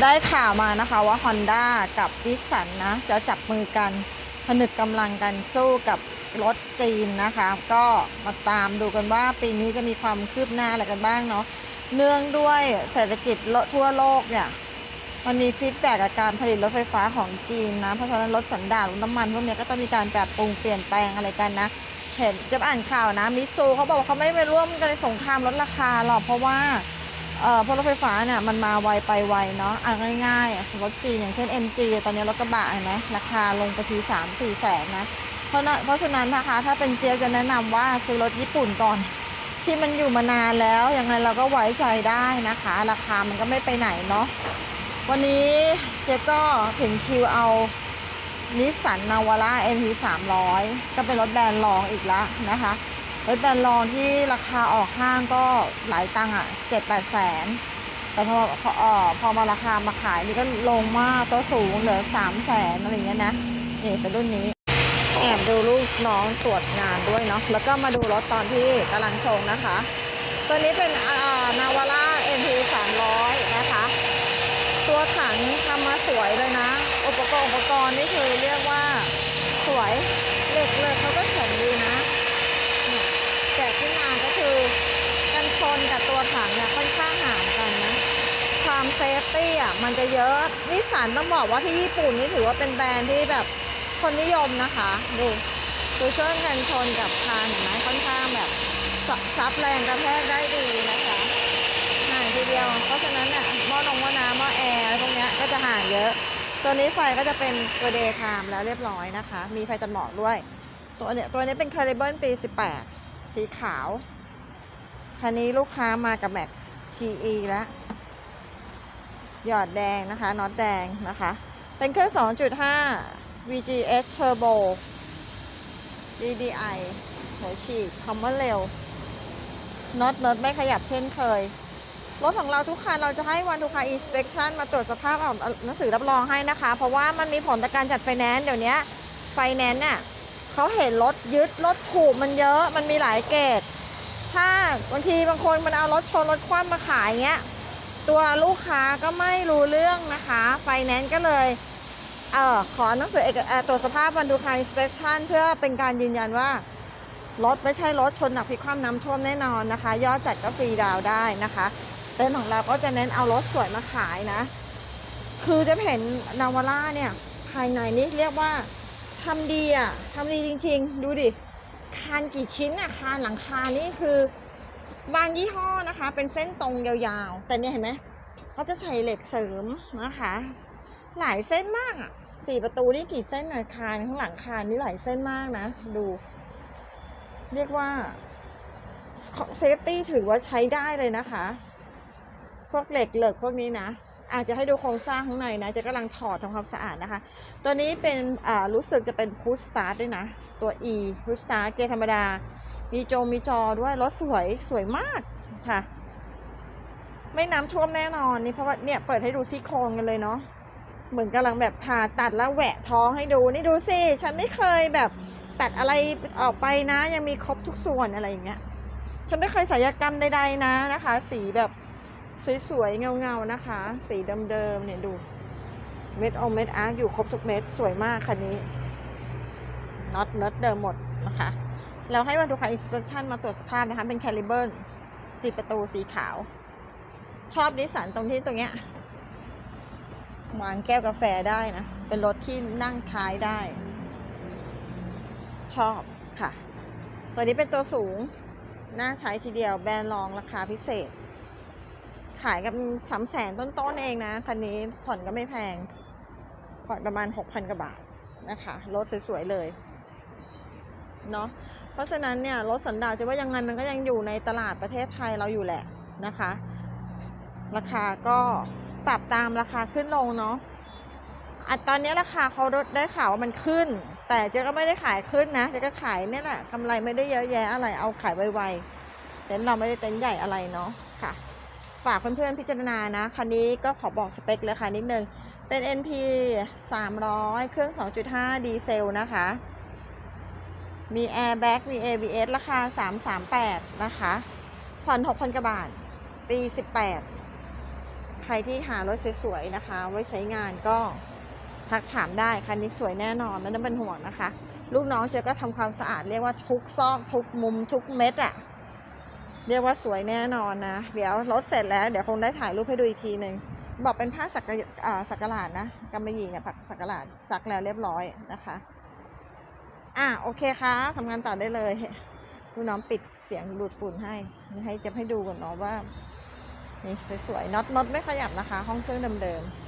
ได้ข่าวมานะคะว่า Honda กับนิสันนะ จะจับมือกันผนึกกำลังกันสู้กับรถจีนนะคะ ก็มาตามดูกันว่าปีนี้จะมีความคืบหน้าอะไรกันบ้างเนาะเนื่องด้วยเศรษฐกิจทั่วโลกเนี่ย มันมีฟีดแบ็กกับการผลิตรถไฟฟ้าของจีนนะ เพราะฉะนั้นรถสันดาปรถน้ำมันพวกเนี้ยก็ต้องมีการปรับปรุงเปลี่ยนแปลงอะไรกันนะ เห็นจะอ่านข่าวนะมิซูเขาบอกว่าเขาไม่ได้ไปร่วมกันในสงครามลดราคาหรอกเพราะว่า เอ่อพวกรถไฟฟ้าเนี่ยมันมาไวไปไวเนาะอะง่ายๆรถจีนอย่างเช่น MG ตอนนี้รถกระบะเห็นไหมราคาลงไปทีสามสี่แสนนะเพราะเพราะฉะนั้นนะคะ ถ้าเป็นเจียจะแนะนำว่าซื้อรถญี่ปุ่นก่อน ที่มันอยู่มานานแล้วยังไงเราก็ไว้ใจได้นะคะ ราคามันก็ไม่ไปไหนเนาะวันนี้เจ๊ก็ถึงคิวเอานิสสันนาวาร่า NP 300ก็เป็นรถแบรนด์รองอีกแล้วนะคะ รถแบรนด์รองที่ราคาออกห้างก็หลายตังค์อะเจ็ดแปดแสน แต่พอพอออพอมาราคามาขายนี่ก็ลงมากตัวสูงเหลือสามแสนอะไรเงี้ยนะนี่เป็นรุ่นนี้ แอบดูลูกน้องตรวจงานด้วยเนาะแล้วก็มาดูรถตอนที่กำลังชงนะคะ ตัวนี้เป็นนาวาร่า NP 300 นะคะ ตัวถังทำมาสวยเลยนะ อุปกรณ์อุปกรณ์นี่คือเรียกว่าสวยเหล็กเลยเขาก็แข็งดีนะเนี่ยแกะขึ้นมาก็คือกั นชนกับตัวถังเนี่ยค่อนข้างห่างกันนะความเซฟตี้อะมันจะเยอะนิสสันต้องบอกว่าที่ญี่ปุ่นนี่ถือว่าเป็นแบรนด์ที่แบบคนนิยมนะคะดูคือช่วยกันชนกับคานเห็นไหมค่อนข้างแบบซับแรงกระแทกได้ดีนะคะห่างทีเดียว เพราะฉะนั้นเนี่ยหม้อนงหม้อน้ำหม้อแอร์อะไรพวกนี้ก็จะห่างเยอะ ตัวนี้ไฟก็จะเป็นตัวเดย์ไทม์แล้วเรียบร้อยนะคะ มีไฟตัดหมอกด้วย ตัวเนี้ยตัวนี้เป็นคาริเบิลปี 18 สีขาว คันนี้ลูกค้ามากับแม็ก TE แล้วหยอดแดงนะคะน็อตแดงนะคะ เป็นเครื่อง 2.5 VGS Turbo DDI หัวฉีดคำว่าเร็วน็อตเนิร์ดไม่ขยับเช่นเคย รถของเราทุกคันเราจะให้วันทุกคัน inspection มาตรวจสภาพเอาหนังสือรับรองให้นะคะ เพราะว่ามันมีผลต่อการจัดไฟแนนซ์เดี๋ยวนี้ไฟแนนซ์เนี่ยเขาเห็นรถยึดรถถูกมันเยอะมันมีหลายเกรด ถ้าบางทีบางคนมันเอารถชนรถคว่ำมาขายเงี้ย ตัวลูกค้าก็ไม่รู้เรื่องนะคะ ไฟแนนซ์ก็เลยเออขอหนังสือเอกเอ่อตรวจสภาพวันดูคา inspection เพื่อเป็นการยืนยันว่ารถไม่ใช่รถชนหนักพิกคว่ำน้ำท่วมแน่นอนนะคะ ยอดจัดก็ฟรีดาวได้นะคะเต็นท์ของเราก็จะเน้นเอารถสวยมาขายนะ คือจะเห็นนาวาร่าเนี่ย ภายในนี้เรียกว่าทำดีอะทำดีจริง ๆ ดูดิ คานกี่ชิ้นอะคานหลังคานี่คือบางยี่ห้อนะคะ เป็นเส้นตรงยาวๆ แต่เนี่ยเห็นไหมเขาจะใส่เหล็กเสริมนะคะ หลายเส้นมากอะสี่ประตูนี่กี่เส้นอะคานข้างหลังคานนี่หลายเส้นมากนะ ดู เรียกว่าเซฟตี้ถือว่าใช้ได้เลยนะคะ พวกเหล็กเหล็กพวกนี้นะ อาจจะให้ดูโครงสร้างข้างในนะ จะกำลังถอดทำความสะอาดนะคะ ตัวนี้เป็นอ่ารู้สึกจะเป็นพุชสตาร์ทด้วยนะ ตัว E พุชสตาร์ทเกียร์ธรรมดา มีจงมีจอด้วยรถสวยสวยมากค่ะ ไม่น้ำท่วมแน่นอนนี่เพราะว่าเนี่ยเปิดให้ดูซี่โครงกันเลยเนาะเหมือนกำลังแบบผ่าตัดแล้วแหวะท้องให้ดูนี่ดูสิฉันไม่เคยแบบตัดอะไรออกไปนะ ยังมีครบทุกส่วนอะไรอย่างเงี้ยฉันไม่เคยศัลยกรรมใดๆนะนะคะ สีแบบ สวยๆ เงาๆ นะคะ สีเดิมๆ เนี่ยดู เม็ดอเม็ดอาร์อยู่ครบทุกเม็ด สวยมากคันนี้ น็อตเนิร์ดเดิมหมดนะคะ เราให้วันทุกคาอินสเปคชันมาตรวจสภาพนะคะ เป็นแคลิเบิลสีประตูสีขาว ชอบนิสสันตรงที่ตรงเนี้ยวางแก้วกาแฟได้นะ เป็นรถที่นั่งท้ายได้ ชอบค่ะ ตัวนี้เป็นตัวสูง น่าใช้ทีเดียว แบรนด์รองราคาพิเศษ ขายกันสามแสนต้นๆเองนะ คันนี้ผ่อนก็ไม่แพง ผ่อนประมาณหกพันกว่าบาทนะคะ รถสวยๆเลย เนาะ เพราะฉะนั้นเนี่ย รถสันดาปจะว่ายังไงมันก็ยังอยู่ในตลาดประเทศไทยเราอยู่แหละนะคะ ราคาก็ปรับตามราคาขึ้นลงเนาะอตอนนี้ราคาเขาได้ข่าวว่ามันขึ้น แต่เจ๊ก็ไม่ได้ขายขึ้นนะเจ๊ก็ขายเนี่ยแหละกำไรไม่ได้เยอะแยะอะไรเอาขายไวๆเต็นเราไม่ได้เต็นใหญ่อะไรเนาะค่ะ ฝากเพื่อนๆพิจารณานะ คันนี้ก็ขอบอกสเปคเลยค่ะนิดนึง เป็น NP 300 เครื่อง 2.5 ดีเซลนะคะ มี Airbag มี ABS ราคา 338 นะคะ ผ่อน 6,000กว่าบาท ปี 18 ใครที่หารถสวยๆนะคะ ไว้ใช้งานก็ทักถามได้ คันนี้สวยแน่นอนไม่ต้องเป็นห่วงนะคะ ลูกน้องเจ๊ก็ทำความสะอาดเรียกว่าทุกซอกทุกมุมทุกเม็ดอะ เรียกว่าสวยแน่นอนนะ เดี๋ยวรถเสร็จแล้วเดี๋ยวคงได้ถ่ายรูปให้ดูอีกทีหนึ่งบอกเป็นผ้าสักกะสักกะหลาดนะกำมะหยี่เนี่ยผักสักกะหลาดซักแล้วเรียบร้อยนะคะ อะโอเคค่ะทำงานต่อได้เลยลูกน้องปิดเสียงดูดฝุ่นให้ให้จะให้ดูก่อนเนาะว่านี่สวยๆน็อตน็อตไม่ขยับนะคะ ห้องเครื่องเดิมๆ